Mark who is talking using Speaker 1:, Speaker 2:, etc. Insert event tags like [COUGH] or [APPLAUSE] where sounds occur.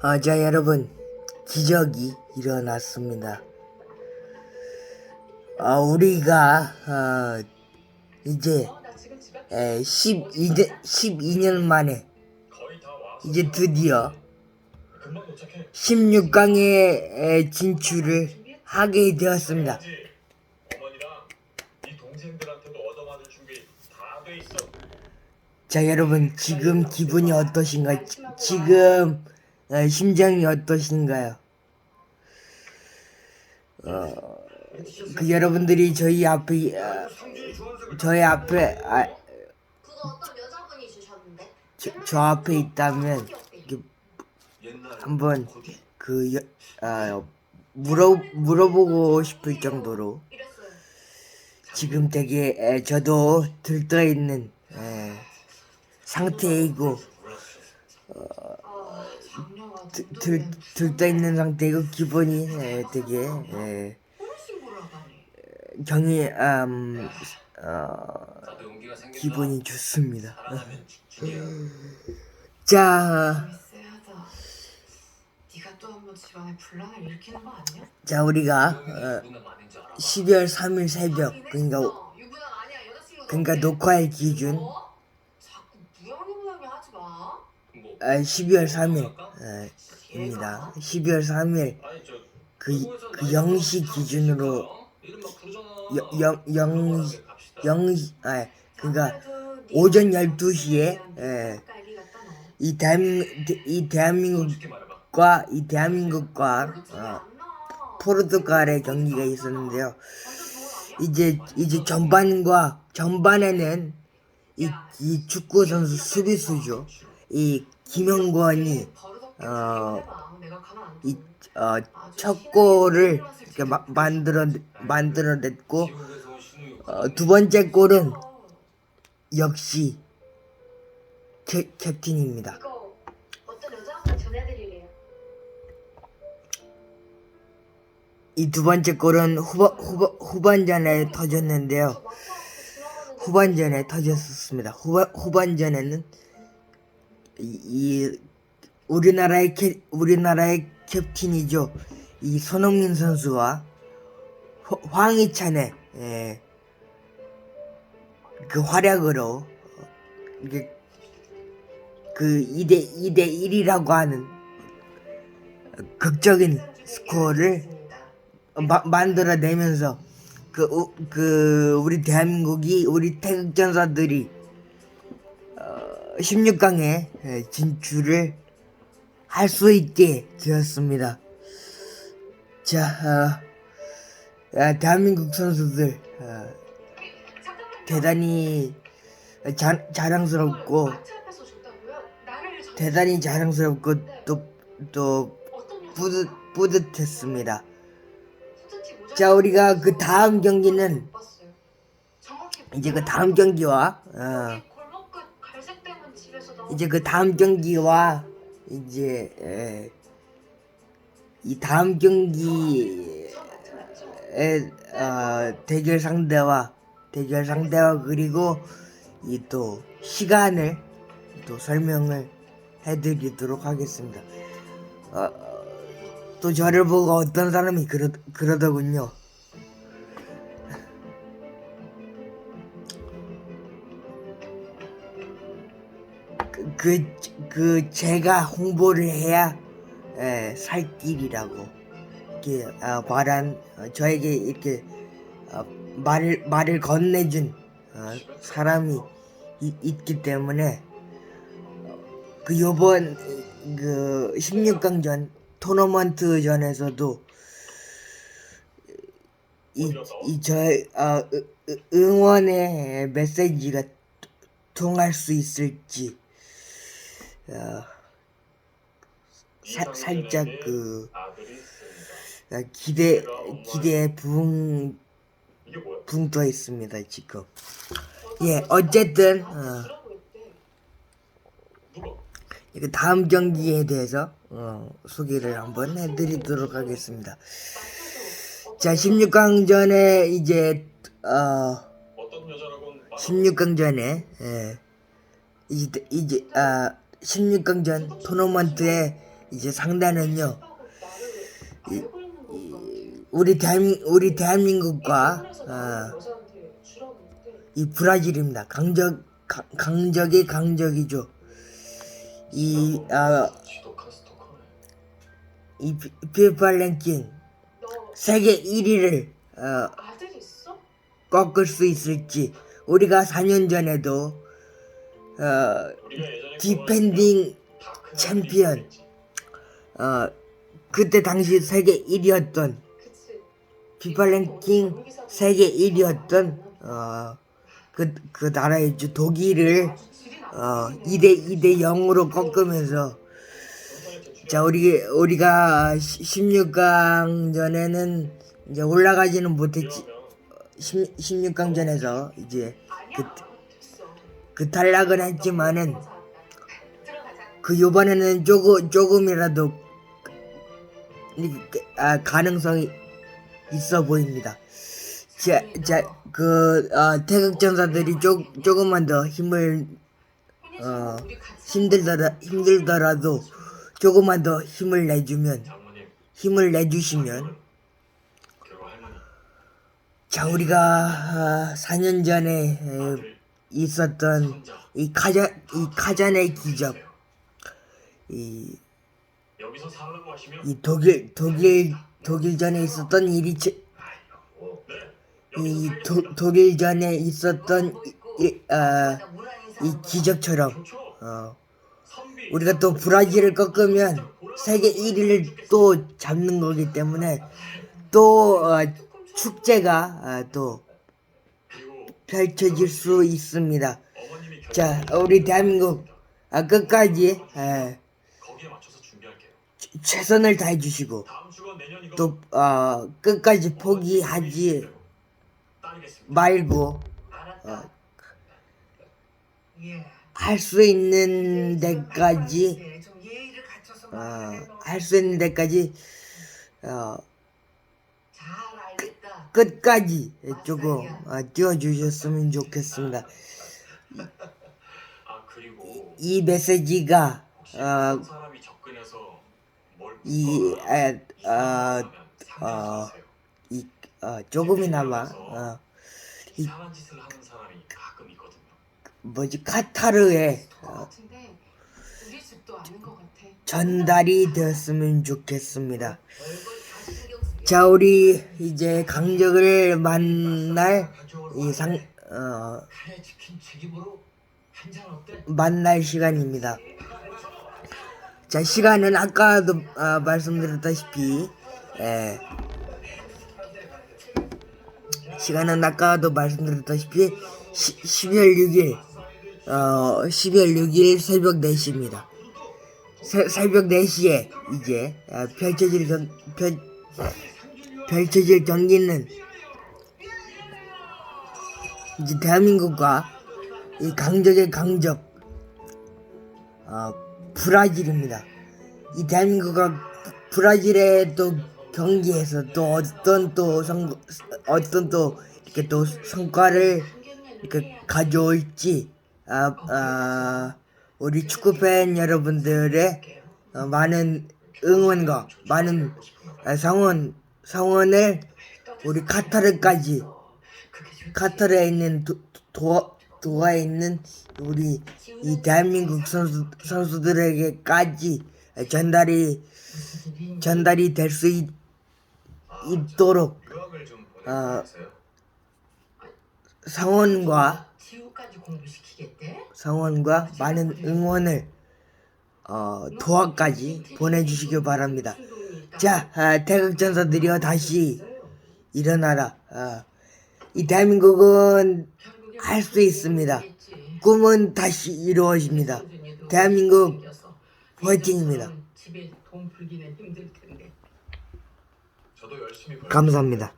Speaker 1: 아, 자, 여러분, 기적이 일어났습니다. 아, 우리가, 어, 이제, 에, 12년, 12년 만에, 이제 드디어 16강에 진출을 하게 되었습니다. 자, 여러분, 지금 기분이 어떠신가요? 지- 지금, 어, 심정이 어떠신가요? 어, 그 여러분들이 저희 앞에, 어, 저희 앞에, 아? 저, 저 앞에 있다면, 한번, 그, 여, 아, 물어, 물어보고 싶을 정도로. 지금 되게, 에, 저도 들떠 있는, 에, 상태이고,
Speaker 2: 아, 작년아.
Speaker 1: 들, 들, 들떠 있는 상태이고, 기분이, 에, 되게, 에,
Speaker 2: 신고를 하다니.
Speaker 1: 경이, 음, 어. 기분이 좋습니다. [LAUGHS] 자? 자, 우리가, 어,
Speaker 3: 누나 많은 줄 알아.
Speaker 1: 12월 3일 새벽, 그러니까. 그러니까 녹화일 기준, 아, 12월 3일, 어, 입니다. 12월 3일,
Speaker 3: 아니 저
Speaker 1: 그, 그 0시 기준으로. 영, 영, 영,
Speaker 3: 갑시다.
Speaker 1: 0시, 아, 그니까, 오전 12시에, 예, 이 대한민국, 이 대한민국과. 이 대한민국과, 어, 포르투갈의 경기가 있었는데요. 이제, 이제 전반과, 전반에는, 이, 이 축구 선수 수비수죠. 이 김영권이, 어, 이, 어, 첫 골을 이렇게 마, 만들어, 만들어냈고, 어, 두 번째 골은 역시 캡, 캡틴입니다.
Speaker 2: 이
Speaker 1: 두 번째 골은 후반, 후반, 후반전에 터졌는데요. 후반전에 터졌었습니다. 후반, 후반전에는 이, 이 우리나라의 캡, 우리나라의 캡틴이죠. 이 손흥민 선수와 화- 황희찬의 예, 그 활약으로 이게 그 2대 2대 1이라고 하는 극적인 스코어를 마, 만들어내면서 그, 우- 그 우리 대한민국이 우리 태극전사들이 어, 16강에 진출을 할 수 있게 되었습니다. 자, 어, 아, 대한민국 선수들 어, 대단히 자, 자랑스럽고 대단히 자랑스럽고 또 또 뿌듯 뿌듯했습니다.
Speaker 2: 자,
Speaker 1: 우리가 그 다음 경기는 이제 그 다음 경기와 어, 이제 그 다음 경기와 이제 에, 이 다음 경기의 어, 대결 상대와 대결 상대와 그리고 이 또 시간을 또 설명을 해드리도록 하겠습니다. 어, 또 저를 보고 어떤 사람이 그러, 그러더군요. 그, 그, 그 제가 홍보를 해야 에, 살 길이라고 이렇게 어, 말한 어, 저에게 이렇게 어, 말을 말을 건네준 어, 사람이 이- 있기 때문에 어, 그 요번 그 16강전 토너먼트 전에서도 이 이저 어, 으- 으- 응원의 메시지가 통할 수 있을지 어, 사, 살짝 그. 어, 기대 기대에 붕
Speaker 3: 이게 뭐야?
Speaker 1: 붕떠 있습니다 지금. 예 어쨌든 어,
Speaker 2: 있대.
Speaker 3: 누가?
Speaker 1: 그 다음 경기에 대해서 어, 소개를 한번 해드리도록 하겠습니다. 자 16강전에 이제 어,
Speaker 3: 어떤 여자라고는 말
Speaker 1: 16강전에 예, 이제 이제 아 16강전 토너먼트에 이제 이, 우리 대한민 우리 대한민국과 어, 이 브라질입니다. 강적 강, 강적이 강적이죠. 이 아. 이 피- 피파 랭킹
Speaker 2: 너
Speaker 1: 세계 1위를 어? 꺾을 수 있을지 우리가 4년 전에도 어, 디펜딩 챔피언. 어, 그때 당시 세계 1위였던
Speaker 2: 그치.
Speaker 1: 피파 랭킹 세계 1위였던 어, 그, 그 나라였죠. 독일을 어, 2대 2대 0으로 꺾으면서 자 우리 우리가 16강전에는 이제 올라가지는 못했지.
Speaker 3: 이러면
Speaker 1: 16, 강전에서 이제 그. 그 탈락은 했지만은. 그 요번에는 조금 조금이라도 이- 아, 가능성이 있어 보입니다. 자, 자, 그 어, 태극전사들이 조, 조금만 더 힘을 어, 힘들더라 힘들더라도 조금만 더 힘을 내주면 힘을 내주시면 자 우리가 4년 전에 에, 있었던 이 카자 이 카잔의 기적. 이, 이 독일 독일 독일전에 있었던 일이 네이 도. 독일전에 있었던 이, 이, 아,
Speaker 2: 이이
Speaker 1: 기적처럼 어, 우리가 또 브라질을 꺾으면 세계 1위를 또 잡는 거기 때문에 또 어, 축제가 아, 또 펼쳐질 수 있습니다. 자 우리 대한민국 아, 끝까지 에,
Speaker 3: 거기에 맞춰서 준비할게요
Speaker 1: 최선을 다해 주시고 또 어, 끝까지 포기하지 말고
Speaker 2: 알았다. 예.
Speaker 1: 할수 있는 데까지
Speaker 2: 예, 좀 예의를 갖춰서
Speaker 1: 어,
Speaker 2: 말해, 너.
Speaker 1: 할수 있는 데까지 어. 끝까지 조금 어, 띄워주셨으면 좋겠습니다.
Speaker 3: 아 그리고
Speaker 1: 이 메시지가 어,
Speaker 3: 한 사람이 접근해서 뭘
Speaker 1: 이,
Speaker 3: 이상하면
Speaker 1: 어, 어. 이, 어, 조금이나마 어,
Speaker 3: 이상한 짓을 하는 사람이 가끔 있거든요.
Speaker 1: 뭐지 카타르에
Speaker 2: 같아.
Speaker 1: 전달이 되었으면 좋겠습니다. 자 우리 이제 강적을 만날 이 상 어? 만날 시간입니다. 자 시간은 아까도 어, 말씀드렸다시피 예, 시간은 아까도 말씀드렸다시피 시, 12월 6일 어, 12월 6일 새벽 4시입니다. 새, 새벽 4시에 이제 어, 펼쳐질 경, 펼, 펼쳐질 경기는 이제 대한민국과 이 강적의 강적 어, 브라질입니다. 이 대한민국과 브라질의 또 경기에서 또 어떤 또 성, 어떤 또 이렇게 또 성과를 이렇게 가져올지 아, 아, 우리 축구 팬 여러분들의 어, 많은 응원과 많은 아, 성원 성원을 우리 카타르까지 카타르에 있는 도, 도, 도하에 있는 우리 이 대한민국 선수 선수들에게까지 전달이 전달이 될 수 있도록.
Speaker 3: 보내주세요.
Speaker 1: 성원과? 성원과 많은 응원을 어, 도하까지 보내주시기 바랍니다. 자, 아, 태극전사들이여 다시 일어나라. 아, 이 대한민국은 할 수 있습니다. 꿈은 다시 이루어집니다. 대한민국 화이팅입니다. 감사합니다.